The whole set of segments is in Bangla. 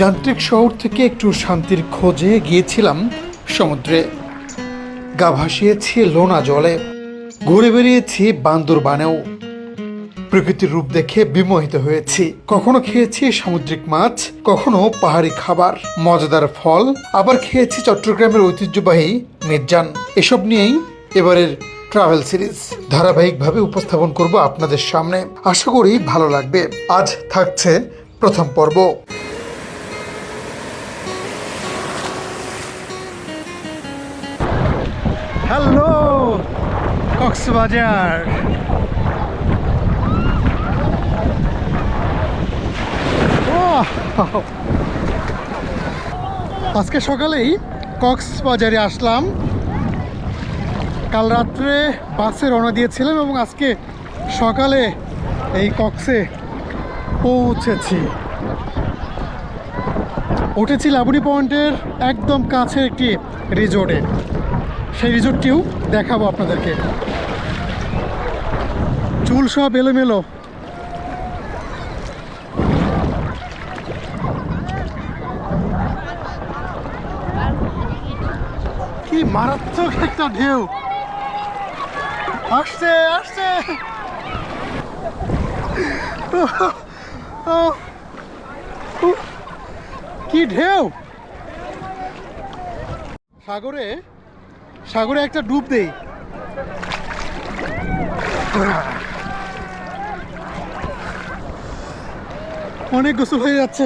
যান্ত্রিক শহর থেকে একটু শান্তির খোঁজে গিয়েছিলাম সমুদ্রে। গা ভাসিয়েছি লোনা জলে, ঘুরে বেরিয়েছি বান্দরবানেও প্রকৃতির রূপ দেখে বিমোহিত হয়েছি। কখনো খেয়েছি সামুদ্রিক মাছ, কখনো পাহাড়ি খাবার, মজাদার ফল, আবার খেয়েছি চট্টগ্রামের ঐতিহ্যবাহী মির্জান। এসব নিয়েই এবারের ট্রাভেল সিরিজ ধারাবাহিকভাবে উপস্থাপন করব আপনাদের সামনে। আশা করি ভালো লাগবে। আজ থাকছে প্রথম পর্ব। হ্যালো, কক্সবাজার! আজকে সকালেই কক্সবাজারে আসলাম। কাল রাত্রে বাসে রওনা দিয়েছিলাম এবং আজকে সকালে এই কক্সে পৌঁছেছি। উঠেছি লাবণী পয়েন্টের একদম কাছে একটি রিজোর্টে সেই রিজোর্টটিও দেখাবো আপনাদেরকে। চুল সব এলোমেলো। কি মারাত্মক একটা ঢেউ। আসছে আসছে। কি ঢেউ। সাগরে সাগরে একটা ডুব দেই। অনেক গোসল হয়ে যাচ্ছে।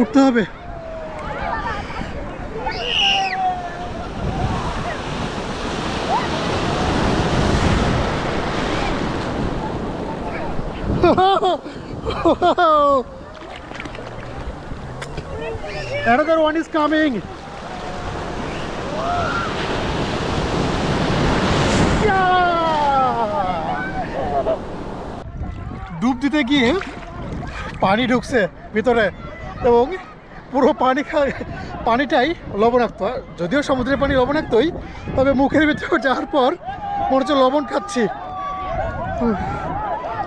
উঠতে হবে। Another one is coming. ডুব দিতে গিয়ে পানি ঢুকছে ভিতরে এবং পুরো পানি খা, পানিটাই লবণাক্ত। যদিও সমুদ্রের পানি লবণাক্তই, তবে মুখের ভিতরে যাওয়ার পর মনে হচ্ছে লবণ খাচ্ছি।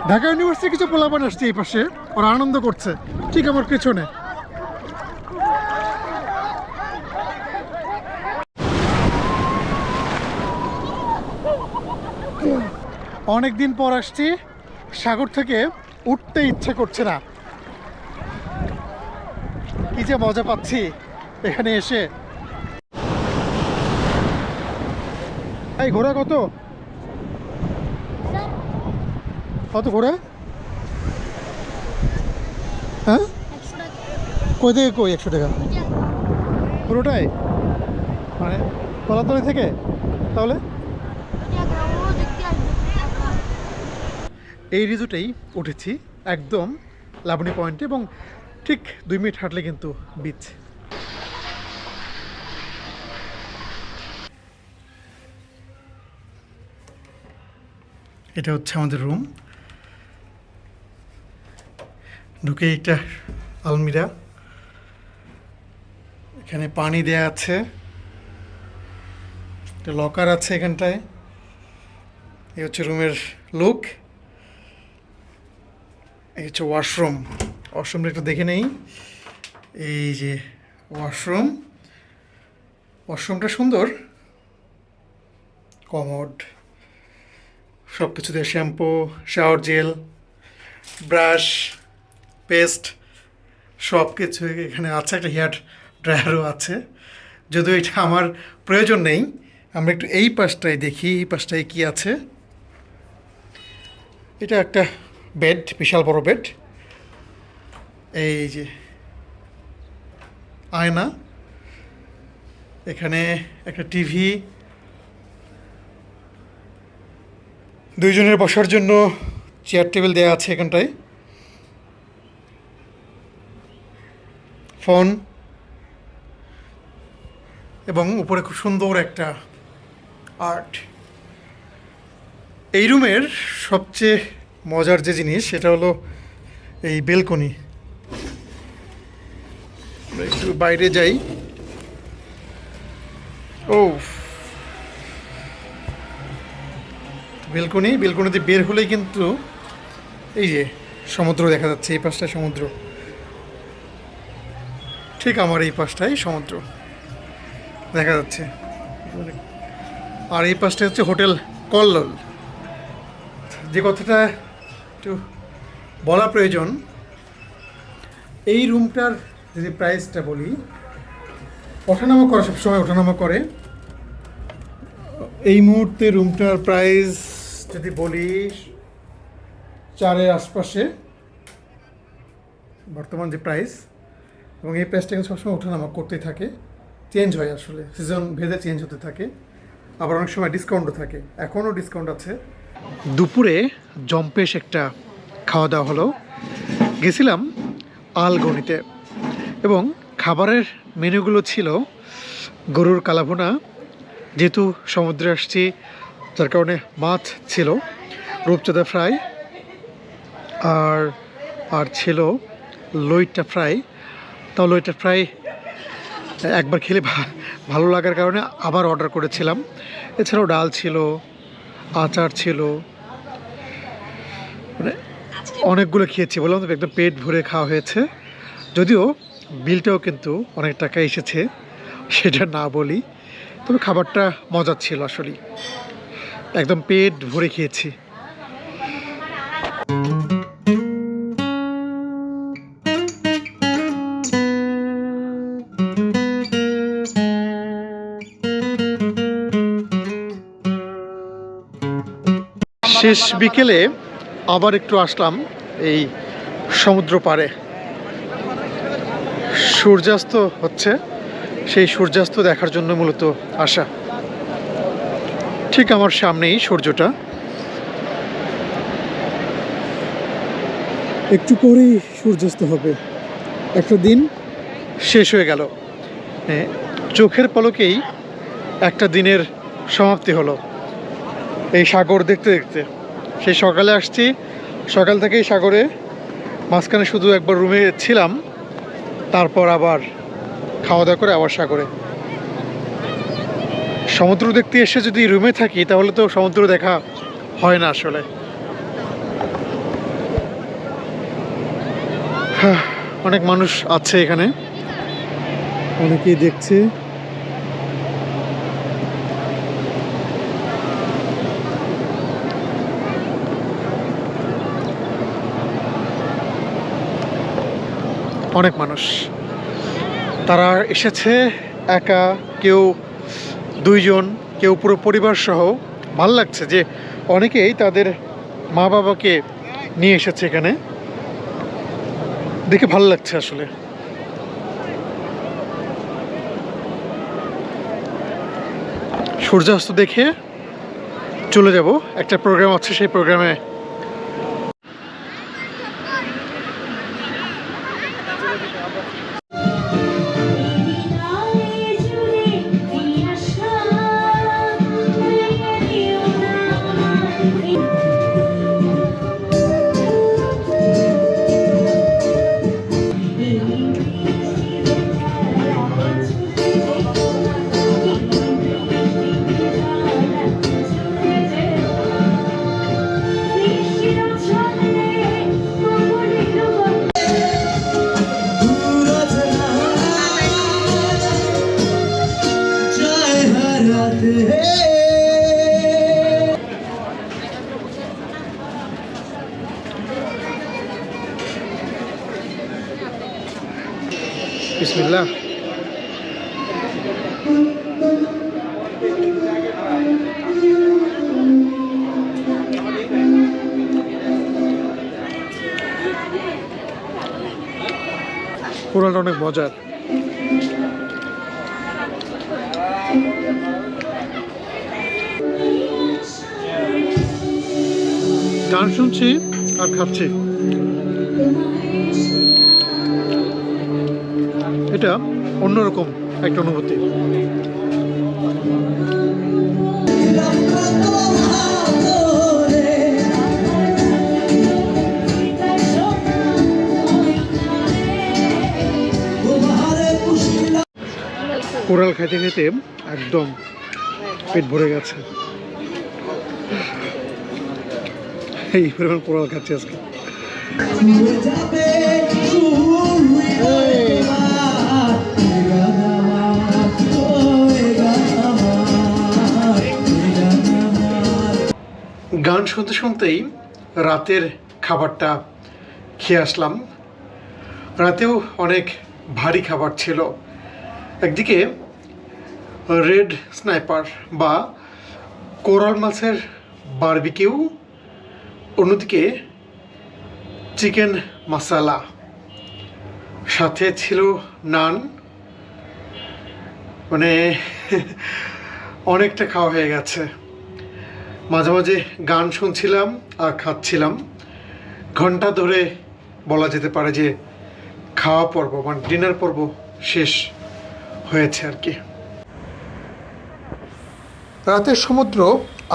ঢাকা ইউনিভার্সিটি কিছু পোলাপান আসছে এই পাশে, ওরা আনন্দ করছে, ঠিক আমার পেছনে। অনেক দিন পর আসছি সাগর থেকে উঠতে ইচ্ছে করছে না। কি যে মজা পাচ্ছি এখানে এসে। এই ঘোড়া কত? কত ঘোড়া? হ্যাঁ? কই থেকে কই? একশো টাকা। পুরোটাই? মানে কলাতলি থেকে? তাহলে? এই রিজোর্টেই উঠেছি একদম লাবণী পয়েন্টে এবং ঠিক দুই মিনিট হাঁটলে কিন্তু বিচ এটা হচ্ছে আমাদের রুম ঢুকে একটা আলমিরা। এখানে পানি দেয়া আছে। লকার আছে এখানটায়। এই হচ্ছে রুমের লুক এই হচ্ছে ওয়াশরুম। ওয়াশরুমটা একটু দেখে নেই। এই যে ওয়াশরুম। ওয়াশরুমটা সুন্দর। কমোড। সব কিছু দিয়ে shampoo, shower gel, brush, paste সব কিছু এখানে আছে। একটা হেয়ার ড্রায়ারও আছে। যদিও এটা আমার প্রয়োজন নেই। আমরা একটু এই পাশটায় দেখি, এই পাশটায় কি আছে। এটা একটা বেড, বিশাল বড় বেড। এই যে আয়না। এখানে একটা টিভি। দুইজনের বসার জন্য চেয়ার টেবিল দেওয়া আছে এখানটায়। ফোন। এবং উপরে খুব সুন্দর একটা আর্ট। এই রুমের সবচেয়ে মজার যে জিনিস, সেটা হলো এই বেলকনি। একটু বাইরে যাই। ও বেলকনি, বেলকনিতে বের হলেই কিন্তু এই যে সমুদ্র দেখা যাচ্ছে, এই পাশটা সমুদ্র। ঠিক আমার এই পাশটাই সমুদ্র দেখা যাচ্ছে। আর এই পাশটা হচ্ছে হোটেল কল্লোল। যে কথাটা একটু বলা প্রয়োজন, এই রুমটার যদি প্রাইসটা বলি, ওঠানামা করে সবসময় ওঠানামা করে। এই মুহূর্তে রুমটার প্রাইস যদি বলি, চারের আশপাশে বর্তমান যে প্রাইস, এবং এই প্রাইসটা কিন্তু সবসময় ওঠানামা করতেই থাকে। চেঞ্জ হয় আসলে, সিজন ভেদে চেঞ্জ হতে থাকে। আবার অনেক সময় ডিসকাউন্টও থাকে। এখনও ডিসকাউন্ট আছে। দুপুরে জম্পেশ একটা খাওয়া দাওয়া হলো। গেছিলাম আলগনিতে এবং খাবারের মেনুগুলো ছিল গরুর কালাভুনা, যেহেতু সমুদ্রে আসছি যার কারণে মাছ ছিল, রূপচাঁদা ফ্রাই আর আর ছিল লইটা ফ্রাই। তাও লইটা ফ্রাই একবার খেলে ভালো লাগার কারণে আবার অর্ডার করেছিলাম। এছাড়াও ডাল ছিল আচার ছিল। মানে অনেকগুলো খেয়েছি বললাম তো একদম পেট ভরে খাওয়া হয়েছে। যদিও বিলটাও কিন্তু অনেক টাকা এসেছে সেটা না বলি। তবে খাবারটা মজার ছিল আসলেই। একদম পেট ভরে খেয়েছি। শেষ বিকেলে আবার একটু আসলাম এই সমুদ্র পাড়ে সূর্যাস্ত হচ্ছে সেই সূর্যাস্ত দেখার জন্য মূলত আসা। ঠিক আমার সামনেই সূর্যটা। একটু পরেই সূর্যাস্ত হবে। একটা দিন। শেষ হয়ে গেল। চোখের পলকেই একটা দিনের সমাপ্তি হলো। এই সাগর দেখতে দেখতে। সেই সকালে আসছি। সকাল থেকেই সাগরে মাঝখানে শুধু একবার রুমে ছিলাম তারপর আবার খাওয়া দাওয়া করে আবার সাগরে। সমুদ্র দেখতে এসে যদি রুমে থাকি তাহলে তো সমুদ্র দেখা হয় না আসলে। হাহ, অনেক মানুষ আছে এখানে। অনেকেই দেখছে। অনেক মানুষ। তারা এসেছে একা, কেউ দুইজন, কেউ পুরো পরিবার সহ। ভালো লাগছে যে অনেকেই তাদের মা বাবাকে নিয়ে এসেছে এখানে। দেখে ভালো লাগছে আসলে। সূর্যাস্ত দেখে চলে যাব। একটা প্রোগ্রাম আছে, সেই প্রোগ্রামে বিসমিল্লাহ। কোরালটা অনেক মজার। গান শুনছি আর খাচ্ছি। এটা অন্যরকম একটা অনুভূতি। কোরাল খাইতে খাইতে একদম পেট ভরে গেছে। এই পরিমাণ কোরাল খাচ্ছি আজকে। শুনতে শুনতেই রাতের খাবারটা খেয়ে আসলাম। রাতেও অনেক ভারী খাবার ছিল। একদিকে রেড স্নাইপার বা কোরাল মাছের বারবিকিউ, অন্যদিকে চিকেন মশালা সাথে ছিল নান। মানে অনেকটা খাওয়া হয়ে গেছে। মাঝে মাঝে গান শুনছিলাম আর খাচ্ছিলাম। ঘণ্টা ধরে বলা যেতে পারে যে খাওয়া পর্ব মানে ডিনার পর্ব শেষ হয়েছে আর কি। রাতের সমুদ্র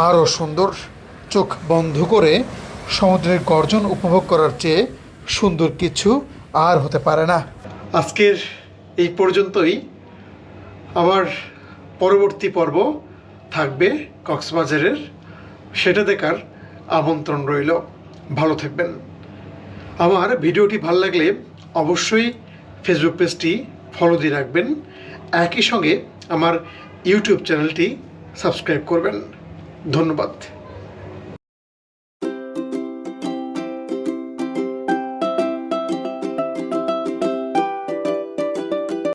আরও সুন্দর, চোখ বন্ধ করে সমুদ্রের গর্জন উপভোগ করার চেয়ে সুন্দর কিছু আর হতে পারে না। আজকের এই পর্যন্তই। আবার পরবর্তী পর্ব থাকবে কক্সবাজারের সেটা দেখার আমন্ত্রণ রইল। ভালো থাকবেন। আমার ভিডিওটি ভালো লাগলে অবশ্যই ফেসবুক পেজটি ফলো দিয়ে রাখবেন। একই সঙ্গে আমার ইউটিউব চ্যানেলটি সাবস্ক্রাইব করবেন। ধন্যবাদ।